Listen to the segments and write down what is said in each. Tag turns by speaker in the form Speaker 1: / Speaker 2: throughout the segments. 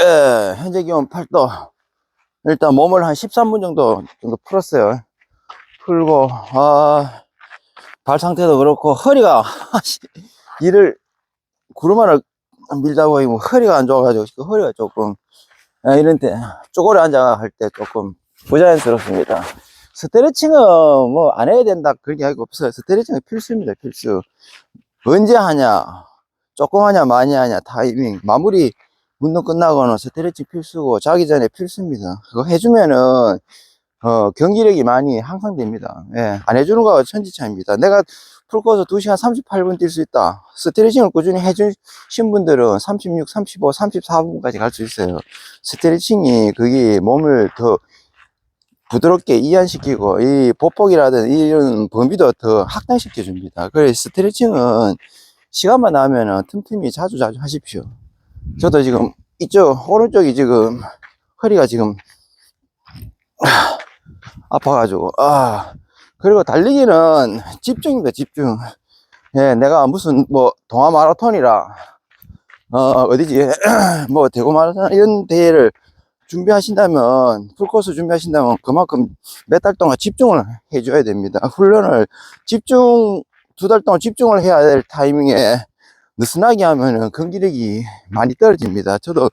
Speaker 1: 예, 현재 기온 8도. 일단 몸을 한 13분 정도, 정도 풀었어요. 풀고, 아, 발 상태도 그렇고, 허리가, 일을, 구르마를 밀다 보니 뭐 허리가 안 좋아가지고, 그 허리가 조금, 예, 이런 때, 쪼그려 앉아 할 때 조금 부자연스럽습니다. 스트레칭은 뭐 안 해야 된다, 그런 게 없어요. 스트레칭은 필수입니다, 필수. 언제 하냐, 조금 하냐, 많이 하냐, 타이밍, 마무리, 운동 끝나고는 스트레칭 필수고 자기 전에 필수입니다. 그거 해주면은 어, 경기력이 많이 향상됩니다. 예, 안 해주는 거가 천지차입니다. 내가 풀코스 2시간 38분 뛸 수 있다. 스트레칭을 꾸준히 해주신 분들은 36, 35, 34분까지 갈 수 있어요. 스트레칭이 그게 몸을 더 부드럽게 이완시키고 이 보폭이라든 이런 범위도 더 확장시켜 줍니다. 그래서 스트레칭은 시간만 나면은 틈틈이 자주 자주 하십시오. 저도 지금 이쪽 오른쪽이 지금 허리가 지금 아, 아파가지고 아. 그리고 달리기는 집중입니다 집중. 예 내가 무슨 뭐 동아 마라톤이라 어 어디지? 뭐 대구 마라톤 이런 대회를 준비하신다면 풀코스 준비하신다면 그만큼 몇 달 동안 집중을 해줘야 됩니다. 훈련을 집중 두 달 동안 집중을 해야 될 타이밍에 느슨하게 하면은 경기력이 많이 떨어집니다. 저도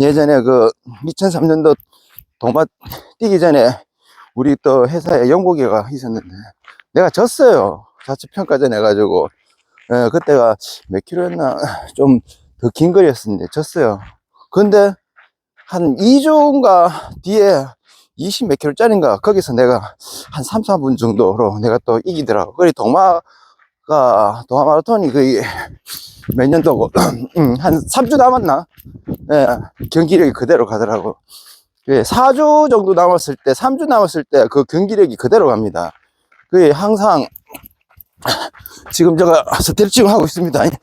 Speaker 1: 예전에 그 2003년도 동마 뛰기 전에 우리 또 회사에 연고기가 있었는데 내가 졌어요. 자체 평가전 해가지고 예, 그때가 몇 킬로였나 좀 더 긴 거리였었는데 졌어요. 근데 한 2주인가 뒤에 20 몇 킬로짜리인가 거기서 내가 한 3, 4분 정도로 내가 또 이기더라고. 그래 동마 가 동아 마라톤이 거의 몇 년도고 음, 한 3주 남았나? 예, 경기력이 그대로 가더라고. 예, 4주 정도 남았을 때, 3주 남았을 때 그 경기력이 그대로 갑니다. 그게 항상 지금 제가 스트레칭 하고 있습니다.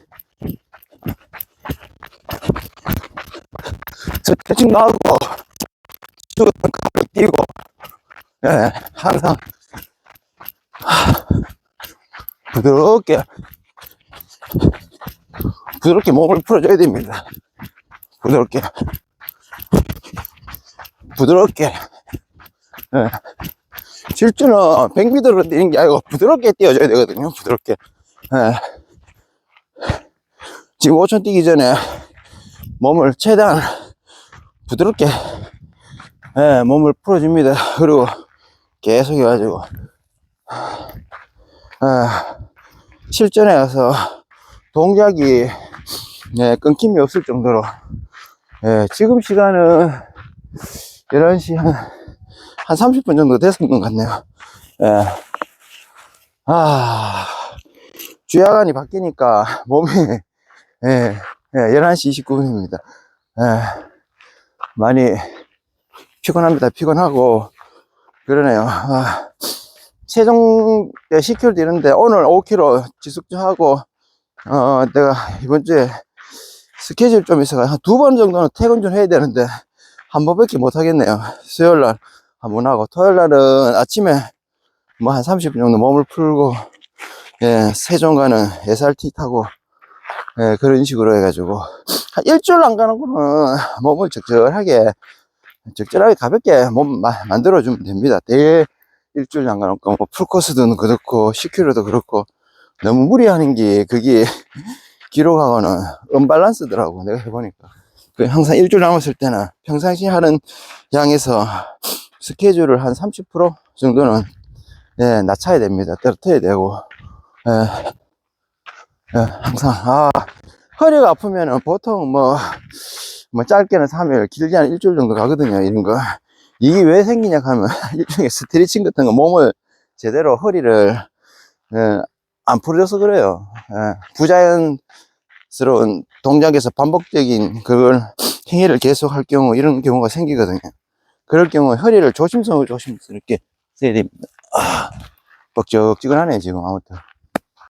Speaker 1: 스트레칭 나오고 쭉 가볍게 뛰고 예, 항상 부드럽게 부드럽게 몸을 풀어줘야 됩니다. 부드럽게. 부드럽게. 예. 질주는 100m로 뛰는 게 아니고 부드럽게 뛰어줘야 되거든요. 부드럽게. 예. 지금 5천 뛰기 전에 몸을 최대한 부드럽게 예, 몸을 풀어줍니다. 그리고 계속 해가지고 예, 실전에 가서 동작이 예, 끊김이 없을 정도로 예, 지금 시간은 11시 한, 한 30분 정도 됐은 것 같네요. 예. 아, 주야간이 바뀌니까 몸이 예, 예, 11시 29분입니다. 예, 많이 피곤합니다. 피곤하고 그러네요. 아, 세종에 10km 뛰는데 오늘 5km 지속하고 어 내가 이번 주에 스케줄 좀 있어가 한 두 번 정도는 퇴근 좀 해야 되는데 한 번밖에 못 하겠네요. 수요일 날 한 번 하고 토요일 날은 아침에 뭐 한 30분 정도 몸을 풀고 예 세종 가는 SRT 타고 예 그런 식으로 해가지고 한 일주일 안 가는 거는 몸을 적절하게 적절하게 가볍게 몸 마- 만들어 주면 됩니다. 되게 일주일 거, 뭐 풀코스도 그렇고 10km도 그렇고 너무 무리하는 게 그게 기록하고는 언밸런스더라고 내가 해보니까. 그 항상 일주일 남았을 때는 평상시 하는 양에서 스케줄을 한 30% 정도는 예, 낮춰야 됩니다. 떨어뜨려야 되고 예, 예, 항상 아 허리가 아프면은 보통 뭐, 뭐 짧게는 3일 길게는 일주일 정도 가거든요 이런 거 이게 왜 생기냐 하면 일종의 스트레칭 같은 거 몸을 제대로 허리를 예, 안 풀어져서 그래요. 예, 부자연스러운 동작에서 반복적인 그걸 행위를 계속 할 경우 이런 경우가 생기거든요. 그럴 경우 허리를 조심스럽게 조심스럽게 써야 됩니다. 아, 뻑적지근하네 지금 아무튼.